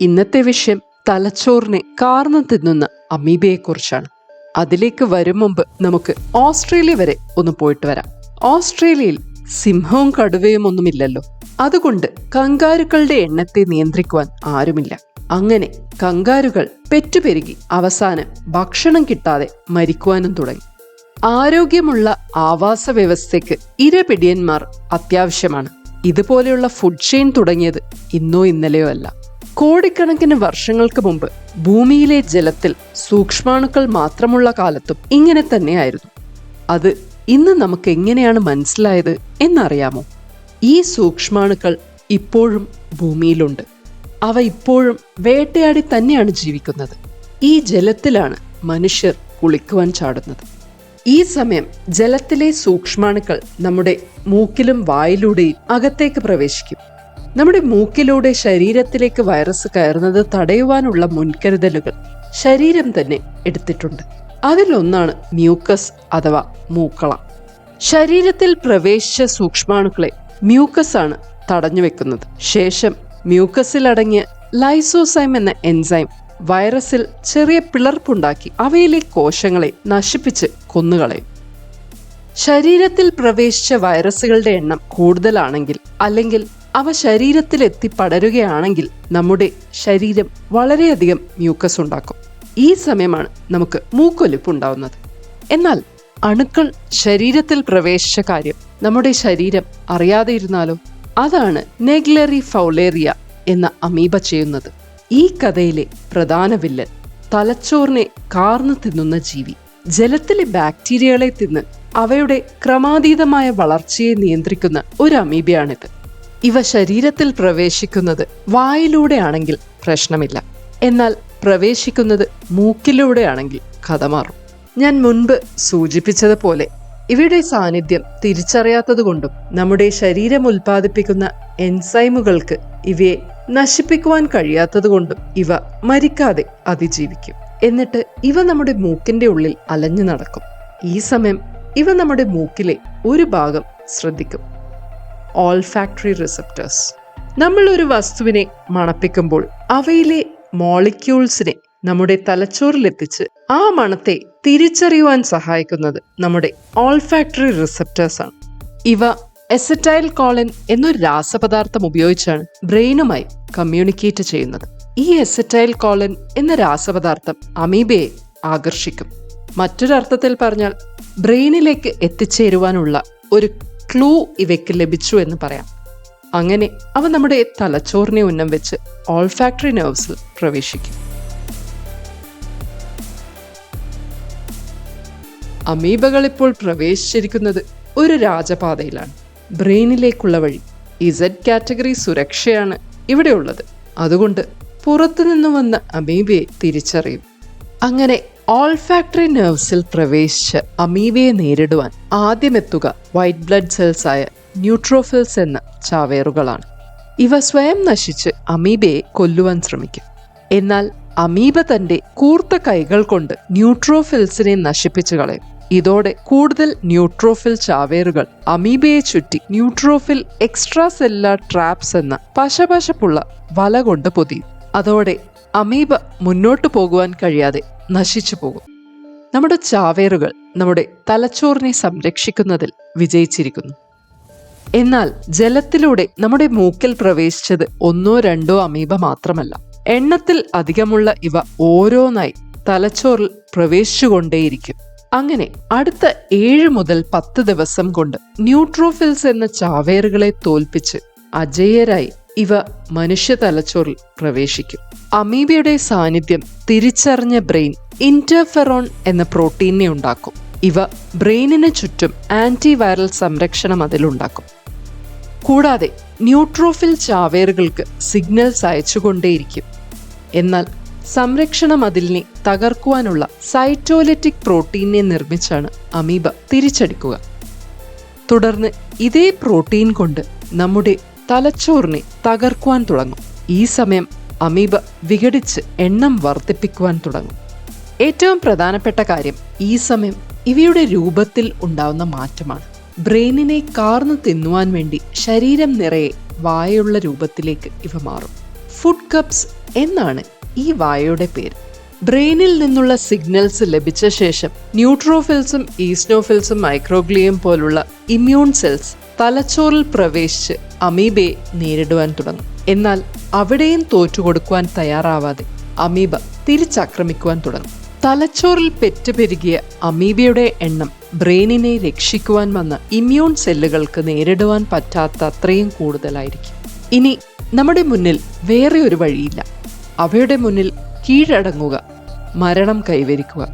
ഇന്നത്തെ വിഷയം തലച്ചോറിനെ കാർന്നു തിന്നുന്ന അമീബയെക്കുറിച്ചാണ്. അതിലേക്ക് വരും മുമ്പ് നമുക്ക് ഓസ്ട്രേലിയ വരെ ഒന്ന് പോയിട്ട് വരാം. ഓസ്ട്രേലിയയിൽ സിംഹവും കടുവയും ഒന്നുമില്ലല്ലോ. അതുകൊണ്ട് കങ്കാരുക്കളുടെ എണ്ണത്തെ നിയന്ത്രിക്കുവാൻ ആരുമില്ല. അങ്ങനെ കങ്കാരുകൾ പെറ്റുപെരുകി അവസാനം ഭക്ഷണം കിട്ടാതെ മരിക്കുവാനും തുടങ്ങി. ആരോഗ്യമുള്ള ആവാസ വ്യവസ്ഥയ്ക്ക് ഇരപിടിയന്മാർ അത്യാവശ്യമാണ്. ഇതുപോലെയുള്ള ഫുഡ് ചെയിൻ തുടങ്ങിയത് ഇന്നോ ഇന്നലെയോ അല്ല. കോടിക്കണക്കിന് വർഷങ്ങൾക്ക് മുമ്പ് ഭൂമിയിലെ ജലത്തിൽ സൂക്ഷ്മാണുക്കൾ മാത്രമുള്ള കാലത്തും ഇങ്ങനെ തന്നെയായിരുന്നു. അത് ഇന്ന് നമുക്ക് എങ്ങനെയാണ് മനസ്സിലായത് എന്നറിയാമോ? ഈ സൂക്ഷ്മാണുക്കൾ ഇപ്പോഴും ഭൂമിയിലുണ്ട്. അവ ഇപ്പോഴും വേട്ടയാടി തന്നെയാണ് ജീവിക്കുന്നത്. ഈ ജലത്തിലാണ് മനുഷ്യർ കുളിക്കുവാൻ ചാടുന്നത്. ഈ സമയം ജലത്തിലെ സൂക്ഷ്മാണുക്കൾ നമ്മുടെ മൂക്കിലും വായിലൂടെയും അകത്തേക്ക് പ്രവേശിക്കും. നമ്മുടെ മൂക്കിലൂടെ ശരീരത്തിലേക്ക് വൈറസ് കയറുന്നത് തടയുവാനുള്ള മുൻകരുതലുകൾ ശരീരം തന്നെ എടുത്തിട്ടുണ്ട്. അതിലൊന്നാണ് മ്യൂക്കസ് അഥവാ മൂക്കള. ശരീരത്തിൽ പ്രവേശിച്ച സൂക്ഷ്മാണുക്കളെ മ്യൂക്കസ് ആണ് തടഞ്ഞു വെക്കുന്നത്. ശേഷം മ്യൂക്കസിൽ അടങ്ങിയ ലൈസോസൈം എന്ന എൻസൈം വൈറസിൽ ചെറിയ പിളർപ്പുണ്ടാക്കി അവയിലെ കോശങ്ങളെ നശിപ്പിച്ച് കൊന്നുകളയും. ശരീരത്തിൽ പ്രവേശിച്ച വൈറസുകളുടെ എണ്ണം കൂടുതലാണെങ്കിൽ അല്ലെങ്കിൽ അവ ശരീരത്തിലെത്തി പടരുകയാണെങ്കിൽ നമ്മുടെ ശരീരം വളരെയധികം മ്യൂക്കസ് ഉണ്ടാക്കും. ഈ സമയമാണ് നമുക്ക് മൂക്കൊലിപ്പ് ഉണ്ടാവുന്നത് എന്നാൽ അണുക്കൾ ശരീരത്തിൽ പ്രവേശിച്ച കാര്യം നമ്മുടെ ശരീരം അറിയാതെ ഇരുന്നാലോ അതാണ് നെഗ്ലറി ഫൗലേറിയ എന്ന അമീബ ചെയ്യുന്നത്. ഈ കഥയിലെ പ്രധാന വില്ലൻ തലച്ചോറിനെ കാർന്നു തിന്നുന്ന ജീവി. ജലത്തിലെ ബാക്ടീരിയകളെ തിന്ന് അവയുടെ ക്രമാതീതമായ വളർച്ചയെ നിയന്ത്രിക്കുന്ന ഒരു അമീബയാണിത്. ഇവ ശരീരത്തിൽ പ്രവേശിക്കുന്നത് വായിലൂടെയാണെങ്കിൽ പ്രശ്നമില്ല. എന്നാൽ പ്രവേശിക്കുന്നത് മൂക്കിലൂടെയാണെങ്കിൽ കഥ മാറും. ഞാൻ മുൻപ് സൂചിപ്പിച്ചതുപോലെ ഇവയുടെ സാന്നിധ്യം തിരിച്ചറിയാത്തതുകൊണ്ടും നമ്മുടെ ശരീരം ഉൽപ്പാദിപ്പിക്കുന്ന എൻസൈമുകൾക്ക് ഇവയെ നശിപ്പിക്കുവാൻ കഴിയാത്തതുകൊണ്ടും ഇവ മരിക്കാതെ അതിജീവിക്കും. എന്നിട്ട് ഇവ നമ്മുടെ മൂക്കിന്റെ ഉള്ളിൽ അലഞ്ഞു നടക്കും. ഈ സമയം ഇവ നമ്മുടെ മൂക്കിലെ ഒരു ഭാഗം ശ്രദ്ധിക്കും. ഓൾഫാക്ടറി റിസപ്റ്റേഴ്സ് നമ്മൾ ഒരു വസ്തുവിനെ മണപ്പിക്കുമ്പോൾ അവയിലെ മോളിക്യൂൾസിനെ നമ്മുടെ തലച്ചോറിലെത്തിച്ച് ആ മണത്തെ തിരിച്ചറിയുവാൻ സഹായിക്കുന്നത് നമ്മുടെ ഓൾഫാക്ടറി റിസപ്റ്റേഴ്സ് ആണ്. ഇവ എസറ്റൈൽ കോളൻ എന്നൊരു രാസപദാർത്ഥം ഉപയോഗിച്ചാണ് ബ്രെയിനുമായി കമ്മ്യൂണിക്കേറ്റ് ചെയ്യുന്നത്. ഈ എസറ്റൈൽ കോളൻ എന്ന രാസപദാർത്ഥം അമീബയെ ആകർഷിക്കും. മറ്റൊരർത്ഥത്തിൽ പറഞ്ഞാൽ ബ്രെയിനിലേക്ക് എത്തിച്ചേരുവാനുള്ള ഒരു ക്ലൂ ഇവയ്ക്ക് ലഭിച്ചു എന്ന് പറയാം. അങ്ങനെ അവ നമ്മുടെ തലച്ചോറിനെ ഉന്നം വെച്ച് ഓൾഫാക്ടറി നെർവ്സിൽ പ്രവേശിക്കും. അമീബകൾ ഇപ്പോൾ പ്രവേശിച്ചിരിക്കുന്നത് ഒരു രാജപാതയിലാണ്. ബ്രെയിനിലേക്കുള്ള വഴി ഇസഡ് കാറ്റഗറി സുരക്ഷയാണ് ഇവിടെയുള്ളത്. അതുകൊണ്ട് പുറത്തുനിന്ന് വന്ന അമീബയെ തിരിച്ചറിയും. അങ്ങനെ ഓൾഫാക്ടറി നെർവ്സിൽ പ്രവേശിച്ച് അമീബയെ നേരിടുവാൻ ആദ്യമെത്തുക വൈറ്റ് ബ്ലഡ് സെൽസ് ആയ ന്യൂട്രോഫിൽസ് എന്ന ചാവേറുകളാണ്. ഇവ സ്വയം നശിച്ച് അമീബയെ കൊല്ലുവാൻ ശ്രമിക്കും. എന്നാൽ അമീബ തന്റെ കൂർത്ത കൈകൾ കൊണ്ട് ന്യൂട്രോഫിൽസിനെ നശിപ്പിച്ചു കളയും. ഇതോടെ കൂടുതൽ ന്യൂട്രോഫിൽ ചാവേറുകൾ അമീബയെ ചുറ്റി ന്യൂട്രോഫിൽ എക്സ്ട്രാ സെല്ലാർ ട്രാപ്സ് എന്ന പശപശപ്പുള്ള വല കൊണ്ട് പൊതിയും. അതോടെ അമീബ മുന്നോട്ടു പോകുവാൻ കഴിയാതെ നശിച്ചു പോകും. നമ്മുടെ ചാവേറുകൾ നമ്മുടെ തലച്ചോറിനെ സംരക്ഷിക്കുന്നതിൽ വിജയിച്ചിരിക്കുന്നു. എന്നാൽ ജലത്തിലൂടെ നമ്മുടെ മൂക്കിൽ പ്രവേശിച്ചത് ഒന്നോ രണ്ടോ അമീബ മാത്രമല്ല. എണ്ണത്തിൽ അധികമുള്ള ഇവ ഓരോന്നായി തലച്ചോറിൽ പ്രവേശിച്ചുകൊണ്ടേയിരിക്കും. അങ്ങനെ അടുത്ത ഏഴ് മുതൽ പത്ത് ദിവസം കൊണ്ട് ന്യൂട്രോഫിൽസ് എന്ന ചാവേറുകളെ തോൽപ്പിച്ച് അജയ്യരായി ഇവ മനുഷ്യ തലച്ചോറിൽ പ്രവേശിക്കും. അമീബയുടെ സാന്നിധ്യം തിരിച്ചറിഞ്ഞ ബ്രെയിൻ ഇന്റർഫെറോൺ എന്ന പ്രോട്ടീനെ ഉണ്ടാക്കും. ഇവ ബ്രെയിനിന് ചുറ്റും ആന്റിവൈറൽ സംരക്ഷണം അതിലുണ്ടാക്കും കൂടാതെ ന്യൂട്രോഫിൽ ചാവേറുകൾക്ക് സിഗ്നൽസ് അയച്ചുകൊണ്ടേയിരിക്കും. എന്നാൽ സംരക്ഷണ മതിലിനെ തകർക്കുവാനുള്ള സൈറ്റോലറ്റിക് പ്രോട്ടീനെ നിർമ്മിച്ചാണ് അമീബ തിരിച്ചടിക്കുക. തുടർന്ന് ഇതേ പ്രോട്ടീൻ കൊണ്ട് നമ്മുടെ തലച്ചോറിനെ തകർക്കുവാൻ തുടങ്ങും. ഈ സമയം അമീബ വിഘടിച്ച് എണ്ണം വർദ്ധിപ്പിക്കുവാൻ തുടങ്ങും. ഏറ്റവും പ്രധാനപ്പെട്ട കാര്യം ഈ സമയം ഇവയുടെ രൂപത്തിൽ ഉണ്ടാവുന്ന മാറ്റമാണ്. ബ്രെയിനിനെ കാർന്നു തിന്നുവാൻ വേണ്ടി ശരീരം നിറയെ വായുള്ള രൂപത്തിലേക്ക് ഇവ മാറും. ഫുഡ് കപ്സ് എന്നാണ് ഈ വായയുടെ പേര്. ബ്രെയിനിൽ നിന്നുള്ള സിഗ്നൽസ് ലഭിച്ച ശേഷം ന്യൂട്രോഫിൽസും ഈസ്നോഫിൽസും മൈക്രോഗ്ലിയം പോലുള്ള ഇമ്മ്യൂൺ സെൽസ് തലച്ചോറിൽ പ്രവേശിച്ച് അമീബയെ നേരിടുവാൻ തുടങ്ങും. എന്നാൽ അവിടെയും തോറ്റുകൊടുക്കുവാൻ തയ്യാറാവാതെ അമീബ തിരിച്ചാക്രമിക്കുവാൻ തുടങ്ങും. തലച്ചോറിൽ പെറ്റുപെരുകിയ അമീബയുടെ എണ്ണം ബ്രെയിനിനെ രക്ഷിക്കുവാൻ വന്ന ഇമ്മ്യൂൺ സെല്ലുകൾക്ക് നേരിടുവാൻ പറ്റാത്ത അത്രയും കൂടുതലായിരിക്കും. ഇനി നമ്മുടെ മുന്നിൽ വേറെ ഒരു വഴിയില്ല. അവയുടെ മുന്നിൽ കീഴടങ്ങുക. മരണം കൈവരിക്കുക.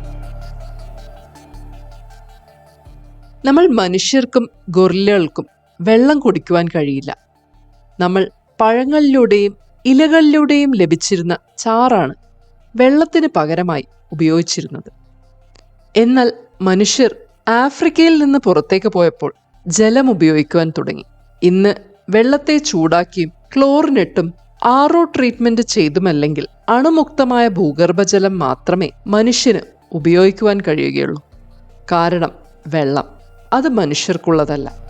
നമ്മൾ മനുഷ്യർക്കും ഗൊറില്ലകൾക്കും വെള്ളം കുടിക്കുവാൻ കഴിയില്ല. നമ്മൾ പഴങ്ങളിലൂടെയും ഇലകളിലൂടെയും ലഭിച്ചിരുന്ന ചാറാണ് വെള്ളത്തിന് പകരമായി ഉപയോഗിച്ചിരുന്നത്. എന്നാൽ മനുഷ്യർ ആഫ്രിക്കയിൽ നിന്ന് പുറത്തേക്ക് പോയപ്പോൾ ജലം ഉപയോഗിക്കുവാൻ തുടങ്ങി. ഇന്ന് വെള്ളത്തെ ചൂടാക്കിയും ക്ലോറിനിട്ടും ആറോ ട്രീറ്റ്മെന്റ് ചെയ്തുമല്ലെങ്കിൽ അണുമുക്തമായ ഭൂഗർഭജലം മാത്രമേ മനുഷ്യന് ഉപയോഗിക്കുവാൻ കഴിയുകയുള്ളൂ. കാരണം വെള്ളം അത് മനുഷ്യർക്കുള്ളതല്ല.